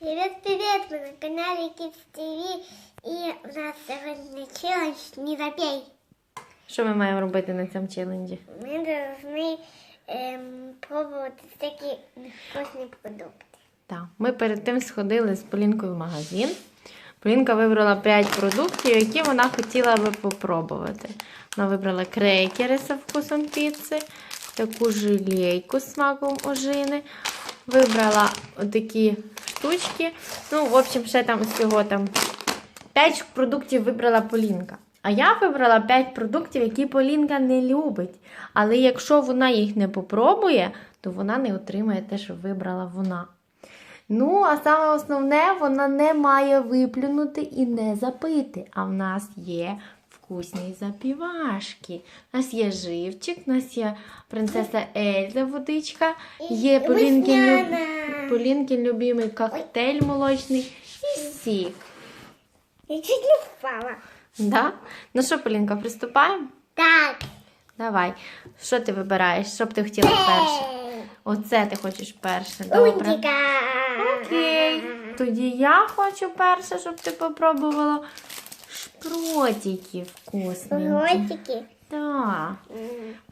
Привет, привет! Мы на канале Kids TV и у нас сегодня челлендж «Не запей». Що ми маємо робити на цьому челенджі? Мы должны эм, пробовать всякие вкусные продукты. Так, ми перед тим сходили з Полінкою в магазин. Полінка вибрала 5 продуктів, які вона хотіла би попробувати. Вона вибрала крекери з вкусом піци, таку жилейку з смаком ожини. Вибрала отакі штучки. Ну, в общем, ще там всього там 5 продуктів вибрала Полінка. А я вибрала 5 продуктів, які Полінка не любить. Але якщо вона їх не попробує, то вона не отримає те, що вибрала вона. Ну, а саме основне, вона не має виплюнути і не запити. А в нас є вкусні запівашки. У нас є живчик, у нас є принцеса Ельза водичка, є Полінкін, люб... Полінкін любимий коктейль молочний і сік. Я чуть не впала. Да? Ну що, Полінка, приступаємо? Так. Давай. Що ти вибираєш? Що б ти хотіла перше? Оце ти хочеш перше. Добре. Окей. Тоді я хочу перше, щоб ти попробувала шпротики вкусні. Ротики. Так.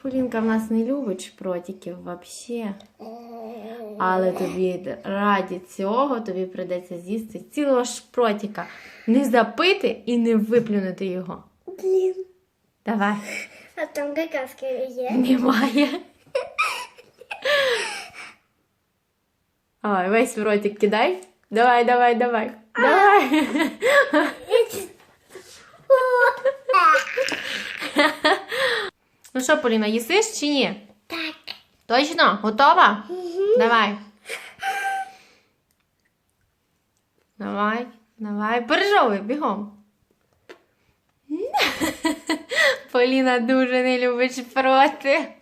Полінка в нас не любить шпротиків взагалі. Але тобі раді цього тобі прийдеться з'їсти цілого шпротика. Не запити і не виплюнути його. Блин. Давай. А там какаски есть. Немає. Ой, весь в ротик кидай. Давай, давай, давай. Давай. Ну що, Поліна, їсиш чи ні? Так. Точно? Готова? Давай. Давай, давай. Пережовуй, бігом. Поліна дуже не любить шпроти.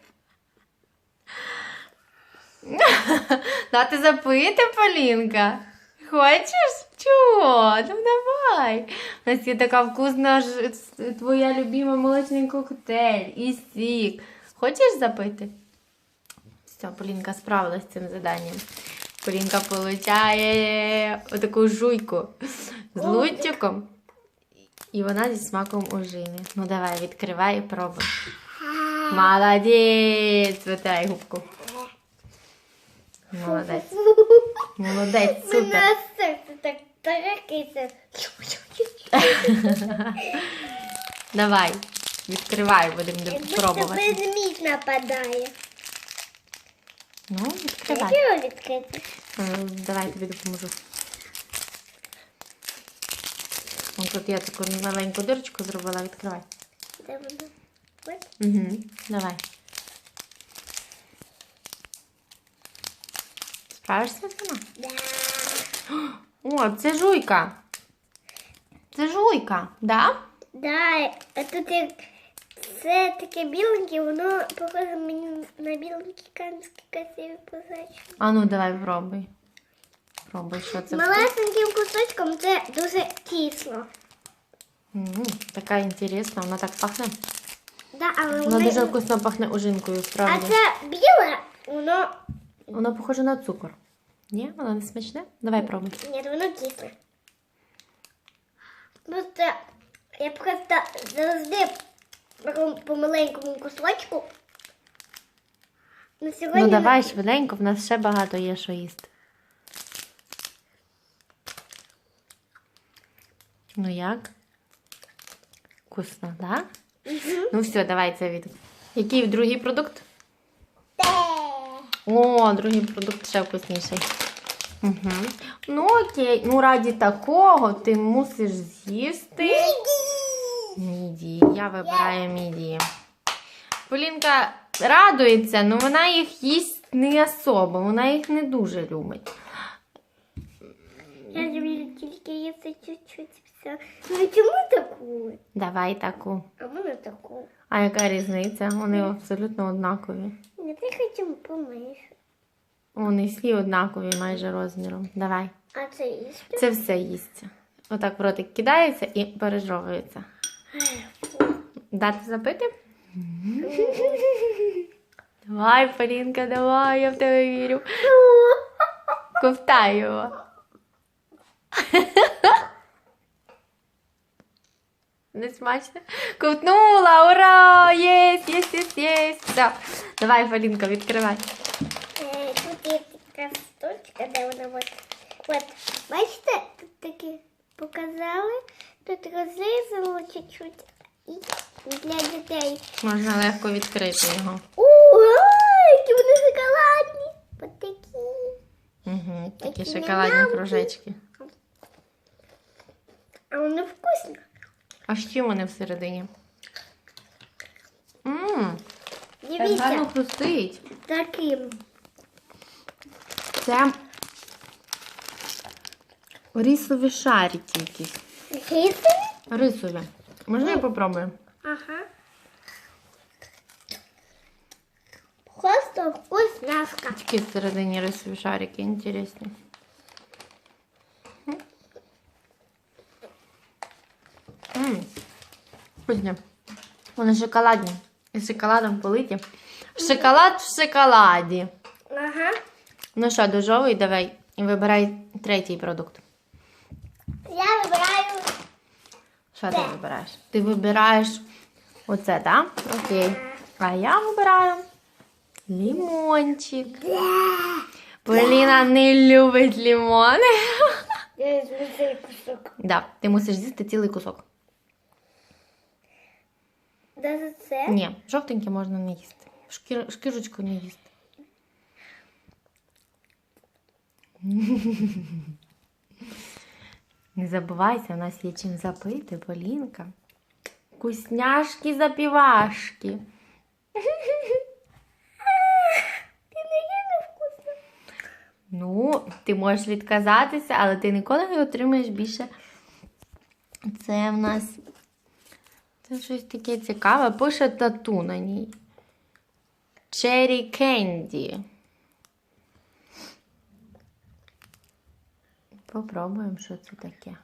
Дати запити, Полінка? Хочеш? Чого? Ну давай. У нас є така вкусна ж, твоя любима молочний коктейль і сік. Хочеш запити? Все, Полінка справилась з цим заданням. Полінка получає отаку жуйку з лунтиком. І вона зі смаком ожини. Ну давай, відкривай і пробуй. Молодець! Витирай губку. Молодець. Молодець, супер. Мене серце так тарахкається. Давай, відкривай, будемо пробувати. Ведмідь нападає. Ну, відкривай. Чого відкрити? Е, Давай тобі допоможу. Ось тут я таку маленьку дирочку зробила, відкривай. Де? Ось. Угу. Давай. Справишся сама? Да. О, це жуйка. Це жуйка, да? Да, а тут як це таке біленьке, воно похоже мені на біленькі канські красиві позначки. А ну давай пробуй. Пробуй, що це. Малесеньким кусочком це дуже кисло. М, Така інтересна, вона так пахне. Да, але Вона дуже вкусно пахне ожинкою, А це біле, воно... Воно похоже на цукор. Ні, воно не смачне? Давай пробуй. Ні, воно кисле. Просто я просто завжди по маленькому кусочку. Сьогодні Ну давай швиденько, в нас ще багато є що їсти. Ну як? Вкусно, так? Ну все, давай це від. Який другий продукт? О, другий продукт ще вкусніший. Угу. Ну окей, ну раді такого ти мусиш з'їсти. Міді. Я вибираю міді. Полінка радується, але вона їх їсть не особо, вона їх не дуже любить. Я люблю тільки їсти чуть-чуть все. Ну чому таку? Давай таку. А мене таку. А яка різниця? Вони абсолютно однакові. Не ти хотів помиш. Вони всі однакові майже розміром. Давай. А це їсти? Це все їсться. Отак в ротик кидається і пережовується. Дати запити? Давай, Полінка, давай, я в тебе вірю. Ковтай його. Не смачно? Ковтнула! Ура! Єсть, єсть, єсть, єсть. Все. Давай, Полінка, відкривай. Е, Тут є така штучка, де вона от. От, бачите, тут такі показали, тут розрізало чуть-чуть. І для дітей. Можна легко відкрити його. Ууу, які вони шоколадні. От такі. Угу, такі шоколадні кружечки. А вони вкусні. А чим вони всередині? Ммм, гарно хрустить. таким. Це рисові шарики якісь. Різані? Рисові. Можна я попробую? Ага. Просто вкусняшка. Такі всередині рисові шарики, інтересні. Вкусні. Вони шоколадні. І з шоколадом политі. Шоколад в шоколаді. Ага. Ну що, дожовуй давай і вибирай третій продукт. Я вибираю Що ти вибираєш? Ти вибираєш оце, так? Окей. А я вибираю лімончик. Поліна не любить лімони. Я кусок. Да, ти мусиш з'їсти цілий кусок. Даже це? Ні, жовтеньке можна не їсти. Шкір, шкірочку не їсти. Не забувайся, у нас є чим запити, Полінка. Вкусняшки запівашки. Ти не є невкусно. Ну, ти можеш відказатися, але ти ніколи не отримаєш більше. Це в нас. Це щось таке цікаве. Пише тату на ній. Cherry Candy. Попробуємо, що це таке.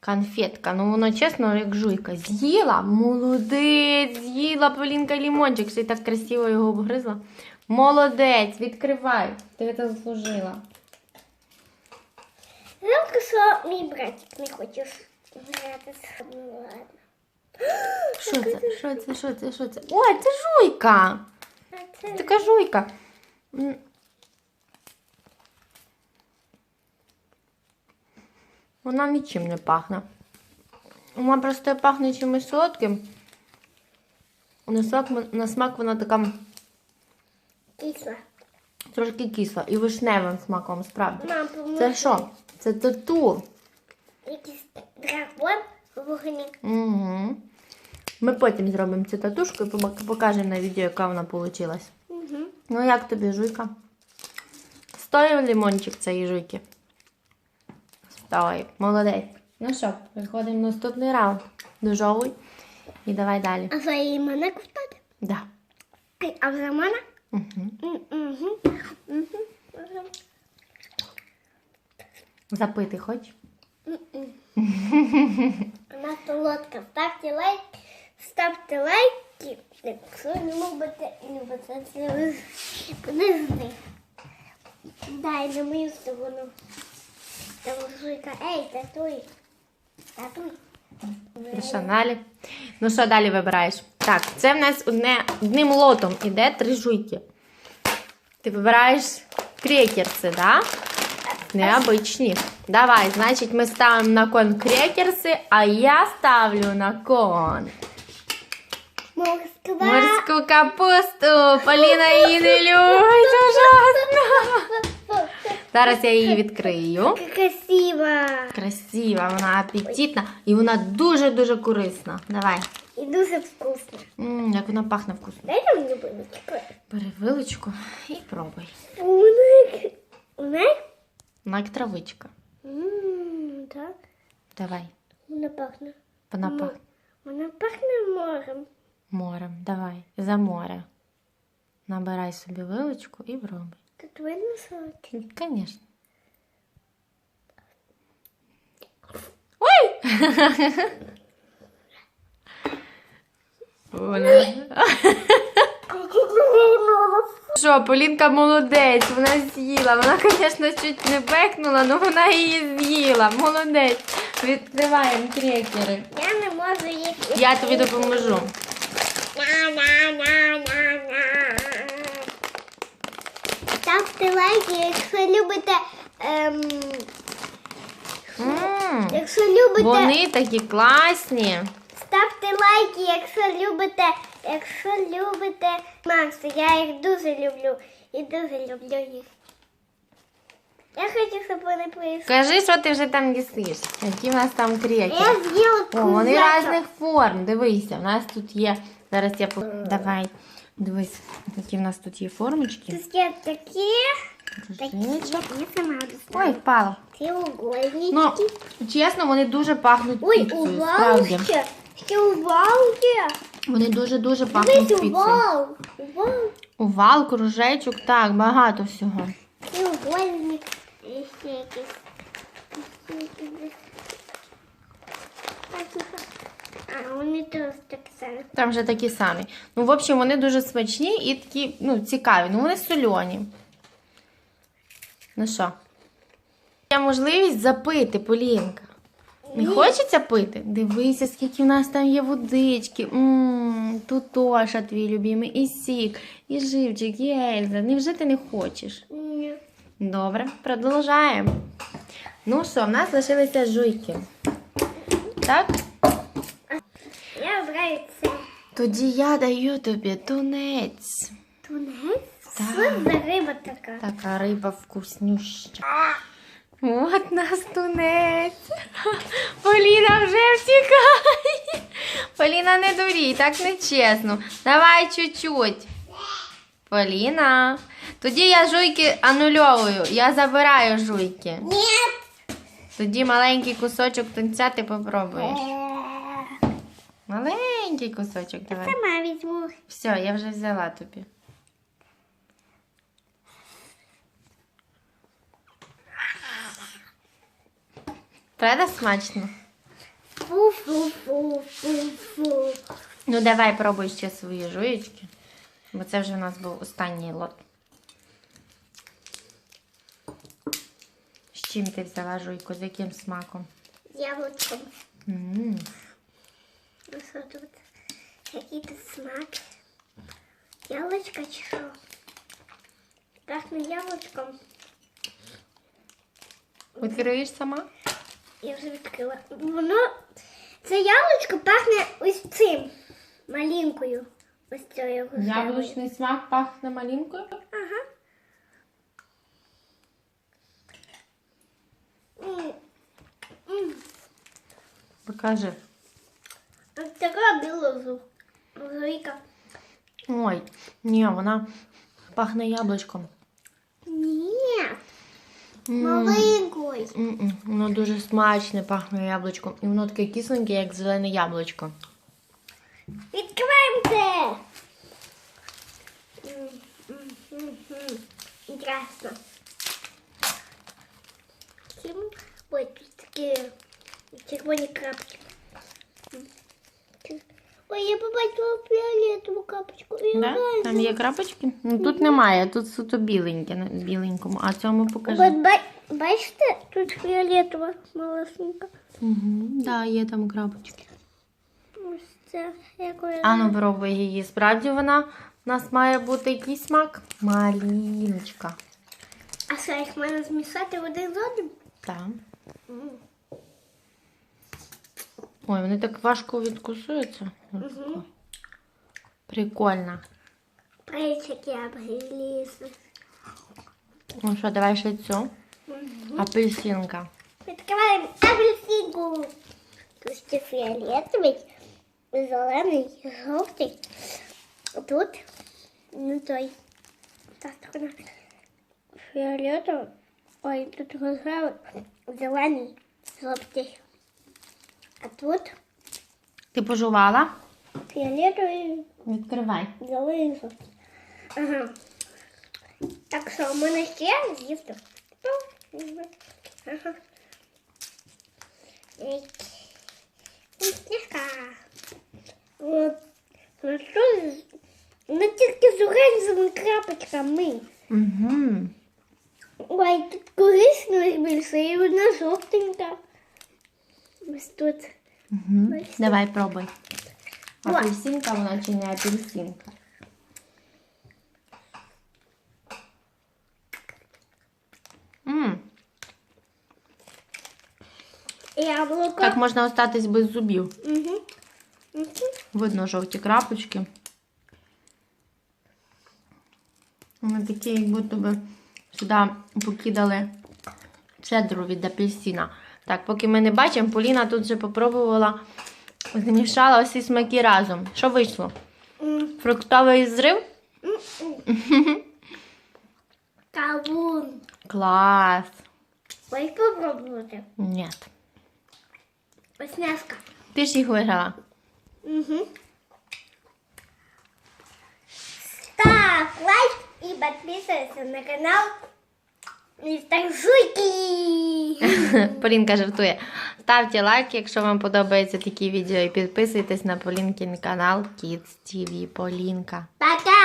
Конфетка. Ну, воно чесно, як жуйка. З'їла? Молодець! З'їла Полінка лімончик. Ще й так красиво його обгризла. Молодець, відкривай. Ти це заслужила. Жалко, що мій братик не хоче гратися. Ну ладно. Що це? Що це? Що це? Що це? Ой, це жуйка! Це Така жуйка. Вона нічим не пахне. Вона просто пахне чимось солодким. На смак, на смак вона така кисла. трошки кисла і вишневим смаком, справді. Мам. Це що? Це тату. Якийсь дракон в вогні. Угу. Ми потім зробимо цю татушку і покажемо на відео, яка вона вийшла. Угу. Ну, як тобі жуйка? Стоїв лимончик цієї жуйки. Стоїв. Молодець. Ну що, переходимо в наступний раунд. Дожовуй. І давай далі. А за її мене купати? Да. А за мене? Угу. Угу. Угу. Запити хоч? Вона солодка. Ставте лайк. Ставте лайки. Якщо не любите і понизити. Дай на мою сторону. Там жуйка. Ей, татуй. Татуй. Шаналі. Ну що далі вибираєш? Так, це в нас одне, одним лотом іде три жуйки. Ти вибираєш крекерси, да? Необичні. Давай, значить, ми ставимо на кон крекерси, а я ставлю на кон Москва. морську капусту. Поліна її не любить. Ужасно. Зараз я її відкрию. Как красиво. Красива, вона апетитна і вона дуже-дуже корисна. Давай. І дуже вкусно. М, як вона пахне вкусно. Дайте мені булочку. Бери вилочку і пробуй. Уник? Вона як травичка. Так. Давай. Вона пахне. Вона пахне Вона пахне морем. Морем. Давай. За море. Набирай собі вилочку і пробуй. Тут видно солодкий. Звісно. Ой! Вона... Що, Полінка молодець, вона з'їла. Вона, звісно, чуть не бекнула, але вона її з'їла. Молодець. Відкриваємо крекери. Я не можу їх. Я тобі допоможу. Ставте лайки, якщо любите. Ем, М, якщо любите. Вони такі класні. Ставте лайки, якщо любите. Якщо любите Макса, я їх дуже люблю. І дуже люблю їх. Я хочу, щоб вони прийшли. Кажи, що ти вже там їсиш. Які в нас там крекери. Я з'їла О, вони різних форм. Дивися, у нас тут є. Зараз я по... Давай. Дивись, які в нас тут є формочки. Тут є такі, сама Ой, впало. Треугольнички. Ну, чесно, вони дуже пахнуть Ой, піцею, справді. ще. Ще увал. Вони дуже-дуже пахнуть Дивись, піцею. увал. Увал. Овал, кружечок, так, багато всього. Треугольник. Ще якийсь. Ще якийсь. А, вони теж такі самі. Там вже такі самі. Ну, в общем, вони дуже смачні і такі, ну, цікаві. Ну, вони сольоні. Ну що? Є можливість запити, Полінка. Не хочеться пити? Дивися, скільки в нас там є водички. Ммм, тут твій любимий, і сік, і живчик, і Ельза. Невже ти не хочеш? Ні. Добре, продовжаємо. Ну що, в нас лишилися жуйки. Так? Я обираю це. Тоді я даю тобі тунець. Тунець? Так. Що за риба така? Така риба вкуснюща. От нас тунець. Поліна вже втікає. Поліна, не дурій, так не чесно. Давай чуть-чуть. Поліна. Тоді я жуйки анульовую. Я забираю жуйки. Ні. Тоді маленький кусочок тунця ти попробуєш. Маленький кусочок давай. Сама візьму. Все, я вже взяла тобі. Правда смачно? Фу-фу-фу-фу-фу. Ну давай пробуй ще свої жуєчки. Бо це вже у нас був останній лот. Чим ти взяла жуйку? З яким смаком? Яблучком. Ну що тут? Який тут смак? Яблучко чи що? Пахне яблучком. Відкриєш сама? Я вже відкрила. Воно. Це яблучко пахне ось цим. Малинкою. Ось цією. Яблучний смак пахне малинкою. Ага. М, м. Покажи. Така біла зу- Ой, ні, вона пахне яблучком. Ні, М. маленькою. Воно дуже смачне пахне яблучком. І воно таке кисленьке, як зелене яблучко. Відкриваємо це. Інтересно. Тут такі червоні крапочки. М. Ой, я побачила фіолетову капочку. Я Да? Там є крапочки? Ну тут немає, тут суто біленьке на біленькому. А цьому покажи. От ба- бачите, тут фіолетова малесенька. Угу, да, є там крапочки. Ось це якою. А ну пробуй її. Справді вона у нас має бути який смак? Маліночка. А що, їх можна змішати один з одним? Так. М. Ой, вони так важко відкусуються. Мгм. Прикольно. Пальчики обгрілися. Ну що, давай ще цю. Апельсинка. Відкриваємо апельсинку. Тут фіолетовий, зелений, жовтий. Тут, ну той. Так, вона. Фіолетовий. Ой, тут рожевий, зелений, жовтий. А тут Ти пожувала? фіолетовий, Відкривай. зелений, жовтий. Ага. Так що, у мене ще з'їсти. Ага. Ей. Вкусняшка. Вот. Ну что, Ну тільки з оранжевими крапочками. Угу. Ой, тут коричневих більше і одна жовтенька. Ось тут. Угу. Давай пробуй. Апельсинка вона чи не апельсинка? М, Яблуко. Так можна остатись без зубів. Угу. Угу. Видно жовті крапочки. Вони такі, як будто би сюди покидали цедру від апельсина. Так, поки ми не бачимо, Поліна тут вже попробувала, змішала усі смаки разом. Що вийшло? Фруктовий зрив? Кавун. Клас! Ось попробувати. Ні. Вкусняшка. Ти ж їх виграла. Угу. Став лайк і підписуйся на канал Містер Жуйки. Полінка жартує. Ставте лайк, якщо вам подобаються такі відео, і підписуйтесь на Полінкін канал Kids TV Полінка. Пока!